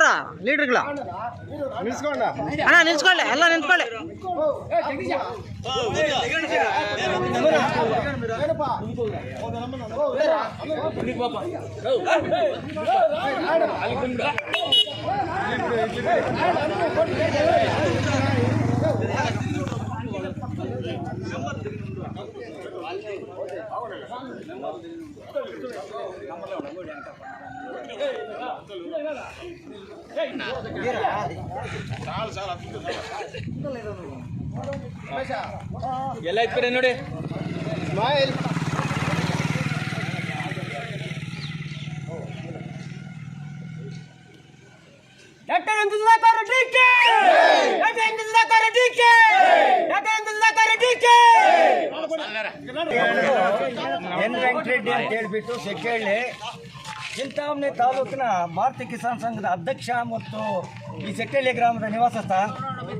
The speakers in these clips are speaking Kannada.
ఎవరా లీడర్కిలా అన్నా నిలుచుకోండి ఎలా నిలుచుకోండి పాప ಎಲ್ಲ ನಿಂತ್ಕೊಳ್ಳಿ ಎಲ್ಲ ಇಟ್ಬಿಡಿ ನೋಡಿ smile doctor M Sudhakar DK doctor M Sudhakar DK doctor M Sudhakar DK N ಹೇಳ್ಬಿಟ್ಟು ಸೆಕೆಳ್ಳಿ ಚಿಂತಾಮಣಿ ತಾಲೂಕಿನ ಭಾರತೀಯ ಕಿಸಾನ್ ಸಂಘದ ಅಧ್ಯಕ್ಷ ಮತ್ತು ಈ ಸೆಕೆಳ್ಳಿ ಗ್ರಾಮದ ನಿವಾಸಸ್ಥ.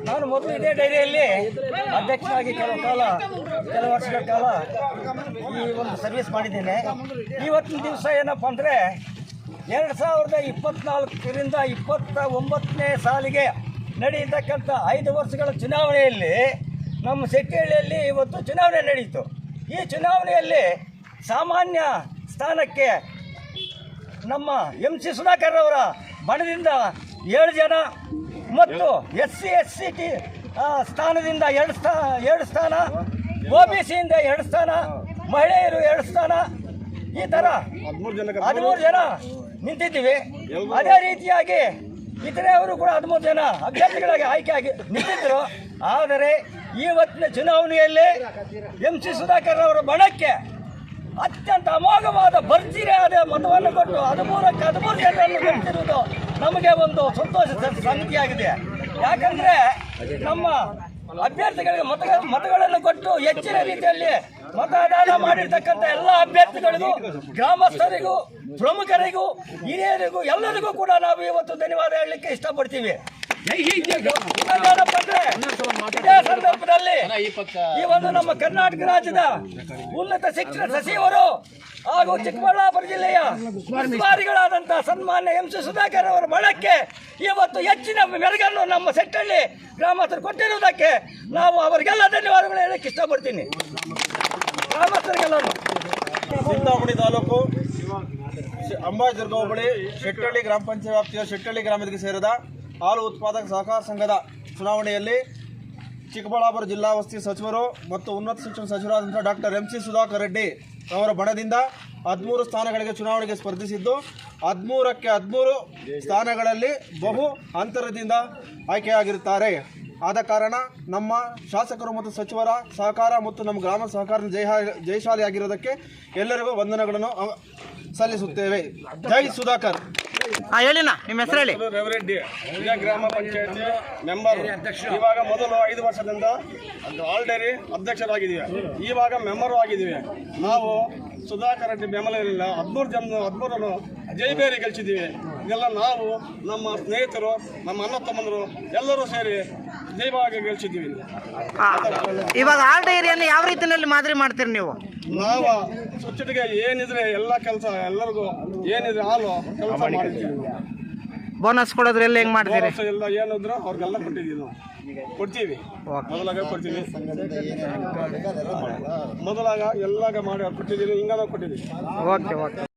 ನಾನು ಮೊದಲು ಇದೇ ಡೈರಿಯಲ್ಲಿ ಅಧ್ಯಕ್ಷನಾಗಿ ಕೆಲವು ಕಾಲ, ಕೆಲವು ವರ್ಷಗಳ ಕಾಲ ಈ ಒಂದು ಸರ್ವಿಸ್ ಮಾಡಿದ್ದೇನೆ. ಇವತ್ತಿನ ದಿವಸ ಏನಪ್ಪ ಅಂದರೆ ಎರಡು ಸಾವಿರದ ಇಪ್ಪತ್ನಾಲ್ಕರಿಂದ ಇಪ್ಪತ್ತ ಒಂಬತ್ತನೇ ಸಾಲಿಗೆ ನಡೆಯತಕ್ಕಂಥ ಐದು ವರ್ಷಗಳ ಚುನಾವಣೆಯಲ್ಲಿ ನಮ್ಮ ಸೆಟ್ಟಿಹಳ್ಳಿಯಲ್ಲಿ ಇವತ್ತು ಚುನಾವಣೆ ನಡೆಯಿತು ಈ ಚುನಾವಣೆಯಲ್ಲಿ ಸಾಮಾನ್ಯ ಸ್ಥಾನಕ್ಕೆ ನಮ್ಮ ಎಂ ಸಿ ಸುಧಾಕರ್ ಅವರ ಬಣದಿಂದ ಏಳು ಜನ ಮತ್ತು S C S C T ಸ್ಥಾನದಿಂದ ಎರಡು ಸ್ಥಾನ ಎರಡು ಸ್ಥಾನ ಒ ಬಿ ಸಿಯಿಂದ ಎರಡು ಸ್ಥಾನ ಮಹಿಳೆಯರು ಎರಡು ಸ್ಥಾನ ಈ ಥರ ಹದಿಮೂರು ಜನ ನಿಂತಿದ್ದೀವಿ. ಅದೇ ರೀತಿಯಾಗಿ ಇತರೆಯವರು ಕೂಡ ಹದಿಮೂರು ಜನ ಅಭ್ಯರ್ಥಿಗಳಾಗಿ ಆಯ್ಕೆಯಾಗಿ ನಿಂತಿದ್ದರು ಆದರೆ ಇವತ್ತಿನ ಚುನಾವಣೆಯಲ್ಲಿ ಎಂ ಸಿ ಸುಧಾಕರ್ ಅವರ ಬಣಕ್ಕೆ ಅತ್ಯಂತ ಅಮೋಘವಾದ ಭರ್ಜರಿಯಾದ ಮತವನ್ನು ಕೊಟ್ಟು ಹದಿಮೂರಕ್ಕೆ ಹದಿಮೂರು ಜನರನ್ನು ಗೆಲ್ತಿರುವುದು ನಮಗೆ ಒಂದು ಸಂತೋಷದ ಸಂಗತಿಯಾಗಿದೆ. ಯಾಕಂದ್ರೆ ನಮ್ಮ ಅಭ್ಯರ್ಥಿಗಳಿಗೆ ಮತ, ಮತಗಳನ್ನು ಕೊಟ್ಟು ಹೆಚ್ಚಿನ ರೀತಿಯಲ್ಲಿ ಮತದಾನ ಮಾಡಿರ್ತಕ್ಕಂಥ ಎಲ್ಲ ಅಭ್ಯರ್ಥಿಗಳಿಗೂ, ಗ್ರಾಮಸ್ಥರಿಗೂ, ಪ್ರಮುಖರಿಗೂ, ಹಿರಿಯರಿಗೂ, ಎಲ್ಲರಿಗೂ ಕೂಡ ನಾವು ಇವತ್ತು ಧನ್ಯವಾದ ಹೇಳಲಿಕ್ಕೆ ಇಷ್ಟಪಡ್ತೀವಿ. ಇದೇ ಸಂದರ್ಭದಲ್ಲಿ ಈ ಒಂದು ನಮ್ಮ ಕರ್ನಾಟಕ ರಾಜ್ಯದ ಉನ್ನತ ಶಿಕ್ಷಣ ಸಚಿವರು ಹಾಗೂ ಚಿಕ್ಕಬಳ್ಳಾಪುರ ಜಿಲ್ಲೆಯ ಉಸ್ತುವಾರಿಗಳಾದಂತಹ ಸನ್ಮಾನ್ಯ ಎಂ ಸಿ ಸುಧಾಕರ್ ಅವರ ಬಳಕೆ ಇವತ್ತು ಹೆಚ್ಚಿನ ಮೆರಗನ್ನು ನಮ್ಮ ಸೆಟ್ಟಳ್ಳಿ ಗ್ರಾಮಸ್ಥರು ಕೊಟ್ಟಿರುವುದಕ್ಕೆ ನಾವು ಅವರಿಗೆಲ್ಲ ಧನ್ಯವಾದಗಳು ಹೇಳಕ್ಕೆ ಇಷ್ಟಪಡ್ತೀನಿ. ಗ್ರಾಮಸ್ಥರಿಗೆಲ್ಲರೂ ಚಿಂತಾಮಣಿ ತಾಲೂಕು ಅಂಬಾಜಿದುರ್ಗ ಹೋಬಳಿ ಶೆಟ್ಟಳ್ಳಿ ಗ್ರಾಮ ಪಂಚಾಯತ್ ವ್ಯಾಪ್ತಿಯ ಶೆಟ್ಟಳ್ಳಿ ಗ್ರಾಮಕ್ಕೆ ಸೇರಿದ ಹಾಲು ಉತ್ಪಾದಕ ಸಹಕಾರ ಸಂಘದ ಚುನಾವಣೆಯಲ್ಲಿ ಚಿಕ್ಕಬಳ್ಳಾಪುರ ಜಿಲ್ಲಾ ವಸತಿ ಸಚಿವರು ಮತ್ತು ಉನ್ನತ ಶಿಕ್ಷಣ ಸಚಿವರಾದಂಥ doctor M C Sudhakar Reddy ಅವರ ಬಣದಿಂದ ಹದಿಮೂರು ಸ್ಥಾನಗಳಿಗೆ ಚುನಾವಣೆಗೆ ಸ್ಪರ್ಧಿಸಿದ್ದು, ಹದಿಮೂರಕ್ಕೆ ಹದಿಮೂರು ಸ್ಥಾನಗಳಲ್ಲಿ ಬಹು ಅಂತರದಿಂದ ಆಯ್ಕೆಯಾಗಿರುತ್ತಾರೆ. ಆದ ಕಾರಣ ನಮ್ಮ ಶಾಸಕರು ಮತ್ತು ಸಚಿವರ ಸಹಕಾರ ಮತ್ತು ನಮ್ಮ ಗ್ರಾಮ ಸಹಕಾರ ಜಯ ಜಯಶಾಲಿಯಾಗಿರೋದಕ್ಕೆ ಎಲ್ಲರಿಗೂ ವಂದನೆಗಳನ್ನು ಸಲ್ಲಿಸುತ್ತೇವೆ. ಜೈ ಸುಧಾಕರ್. ಹಾ ಹೇಳಿನ ನಿಮ್ಮ ಹೆಸರು ಹೇಳಿ. ರೆವರೆಡ್ಡಿ ಗ್ರಾಮ ಪಂಚಾಯತಿ ಮೆಂಬರ್ ಇವಾಗ ಮೊದಲು ಐದು ವರ್ಷದಿಂದ ಆಲ್ರೆಡಿ ಅಧ್ಯಕ್ಷರಾಗಿದ್ದೀವಿ. ಇವಾಗ ಮೆಂಬರು ಆಗಿದ್ದೀವಿ. ನಾವು ಸುಧಾಕರ್ ರೆಡ್ಡಿ ಬೆಂಬಲ ಇರಲಿಲ್ಲ ಹದಿಮೂರು ಜನ ಹದಿಮೂರನ್ನು ಬೇರೆ ಗೆಲ್ಸಿದ್ದೀವಿ. ಇದೆಲ್ಲ ನಾವು ನಮ್ಮ ಸ್ನೇಹಿತರು ನಮ್ಮ ಅಣ್ಣ ತಮ್ಮಂದರು ಎಲ್ಲರೂ ಸೇರಿ ಜೈವಾಗಿ ಗೆಲ್ಸಿದ್ದೀವಿ. ಇವಾಗ ಆಲ್ ಡೈರಿಯನ್ನು ಯಾವ ರೀತಿಯಲ್ಲಿ ಮಾದರಿ ಮಾಡ್ತೀರಿ ನೀವು? ನಾವು ಸ್ವಚ್ಛತೆಗೆ ಏನಿದ್ರೆ ಎಲ್ಲ ಕೆಲಸ ಎಲ್ಲರಿಗೂ ಏನಿದ್ರೆ ಹಾಲು ಕೆಲಸ ಮಾಡಿದ್ದೀವಿ. ಬೋನಸ್ ಕೊಡೋದ್ರೆ ಎಲ್ಲ ಹೆಂಗ್ ಮಾಡ್ತೀರಿ? ಎಲ್ಲ ಏನಿದ್ರು ಅವ್ರಿಗೆಲ್ಲ ಕೊಟ್ಟಿದ್ದೀವಿ ನಾವು. ಕೊಡ್ತೀವಿ. ಮೊದಲಾಗ ಕೊಡ್ತೀವಿ. ಮೊದಲಾಗ ಎಲ್ಲಾಗ ಮಾಡಿ ಕೊಟ್ಟಿದ್ದೀವಿ. ಹಿಂಗಾದ ಕೊಟ್ಟಿದ್ದೀವಿ. Okay okay